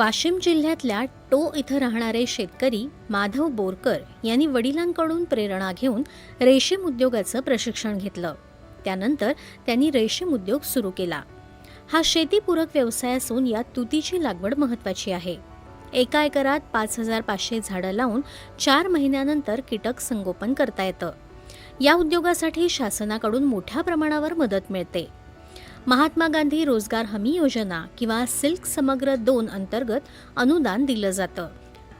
वाशिम जिल्ह्यातल्या टो इथं राहणारे शेतकरी माधव बोरकर यांनी वडिलांकडून प्रेरणा घेऊन रेशीम उद्योगाचं प्रशिक्षण घेतलं. त्यानंतर त्यांनी रेशीम उद्योग सुरू केला. हा शेतीपूरक व्यवसाय असून यात तुतीची लागवड महत्त्वाची आहे. एका एकरात पाच हजार पाचशे झाडं लावून चार महिन्यानंतर कीटक संगोपन करता येतं. या उद्योगासाठी शासनाकडून मोठ्या प्रमाणावर मदत मिळते. महात्मा गांधी रोजगार हमी योजना किंवा सिल्क समग्र दोन अंतर्गत अनुदान दिलं जातं.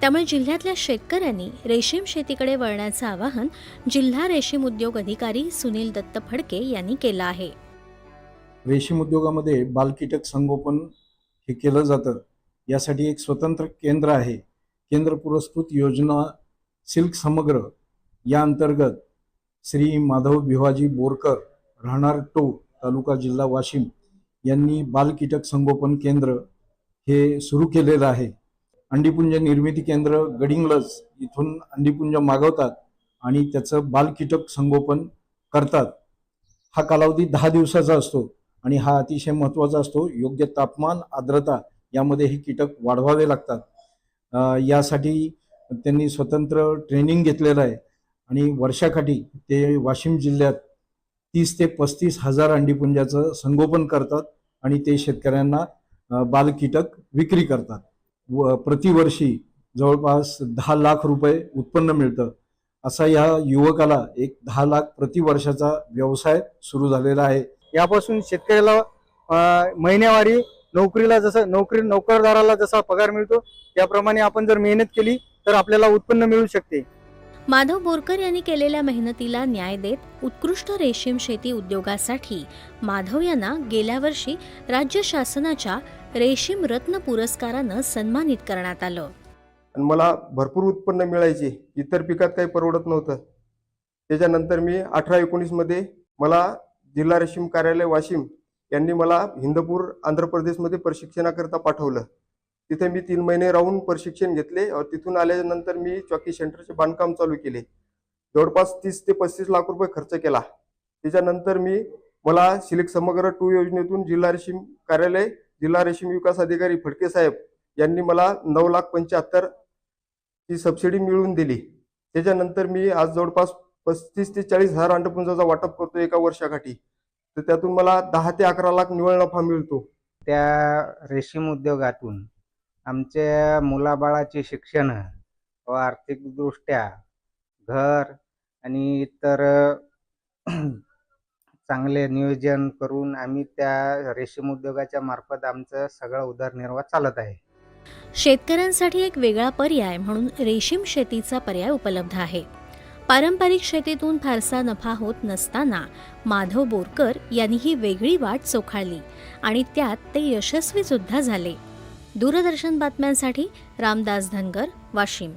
त्यामुळे जिल्ह्यातल्या शेतकऱ्यांनी रेशीम शेतीकडे वळण्याचं आवाहन जिल्हा रेशीम उद्योग अधिकारी सुनील दत्त फडके यांनी केलं आहे. रेशीम उद्योगामध्ये बालकीटक संगोपन हे केलं जातं. यासाठी एक स्वतंत्र केंद्र आहे. केंद्र पुरस्कृत योजना सिल्क समग्र. या अंतर्गत श्री माधव भिवाजी बोरकर राहणार टो तालुका जिल्हा वाशिम यांनी बालकीटक संगोपन केंद्र हे सुरू केलेलं आहे. अंडीपुंज निर्मिती केंद्र गडिंगलज इथून अंडीपुंज मागवतात आणि त्याचं बालकीटक संगोपन करतात. हा कालावधी दहा दिवसाचा असतो आणि हा अतिशय महत्त्वाचा असतो. योग्य तापमान आर्द्रता यामध्ये हे कीटक वाढवावे लागतात. यासाठी त्यांनी स्वतंत्र ट्रेनिंग घेतलेलं आहे आणि वर्षाकाठी ते वाशिम जिल्ह्यात तीस ते पस्तीस हजार अंडीपुंजाचं संगोपन करतात आणि ते शेतकऱ्यांना बालकीटक विक्री करतात. व प्रतिवर्षी जवळपास दहा लाख रुपये उत्पन्न मिळतं. असा या युवकाला एक दहा लाख प्रतिवर्षाचा व्यवसाय सुरू झालेला आहे. यापासून शेतकऱ्याला महिन्यावारी नोकरीला जसं नोकरी नोकरदाराला जसा पगार मिळतो त्याप्रमाणे आपण जर मेहनत केली तर आपल्याला उत्पन्न मिळू शकते. माधव बोरकर यांनी केलेल्या मेहनतीला न्याय देत उत्कृष्ट रेशीम शेती उद्योगासाठी माधव यांना गेल्या वर्षी राज्य शासनाच्या रेशीम रत्न पुरस्कारानं सन्मानित करण्यात आलं. आणि मला भरपूर उत्पन्न मिळायचे इतर पिकात काही परवडत नव्हतं. त्याच्यानंतर मी अठरा एकोणीसमध्ये मला जिल्हा रेशीम कार्यालय वाशिम यांनी मला हिंदपूर आंध्र प्रदेशमध्ये प्रशिक्षणाकरता पाठवलं. तिथे मी तीन महिने राहून प्रशिक्षण घेतले. तिथून आल्यानंतर मी चॉकी सेंटरचे बांधकाम चालू केले. जवळपास तीस ते पस्तीस लाख रुपये खर्च केला. त्याच्यानंतर मी मला सिलेक समग्र टू योजनेतून जिल्हा रेशीम कार्यालय जिल्हा रेशीम विकास अधिकारी फडके साहेब यांनी मला नऊ लाख पंच्याहत्तर ही सबसिडी मिळवून दिली. त्याच्यानंतर मी आज जवळपास पस्तीस ते चाळीस हजार अंडपुंजाचा वाटप करतो एका वर्षाकाठी तर त्यातून मला दहा ते अकरा लाख निव्वळ नफा मिळतो. त्या रेशीम उद्योगातून आमच्या मुलाबाळाचे शिक्षण व आर्थिकदृष्ट्या घर आणि इतर चांगले नियोजन करून आम्ही त्या रेशीम उद्योगाच्या मार्फत आमचं सगळं उदरनिर्वाह चालत आहे. शेतकऱ्यांसाठी एक वेगळा पर्याय म्हणून रेशीम शेतीचा पर्याय उपलब्ध आहे. पारंपरिक शेतीतून फारसा नफा होत नसताना माधव बोरकर यांनी ही वेगळी वाट चोखाळली आणि त्यात ते यशस्वी सुद्धा झाले. दूरदर्शन बातम्यांसाठी रामदास धनगर वाशिम.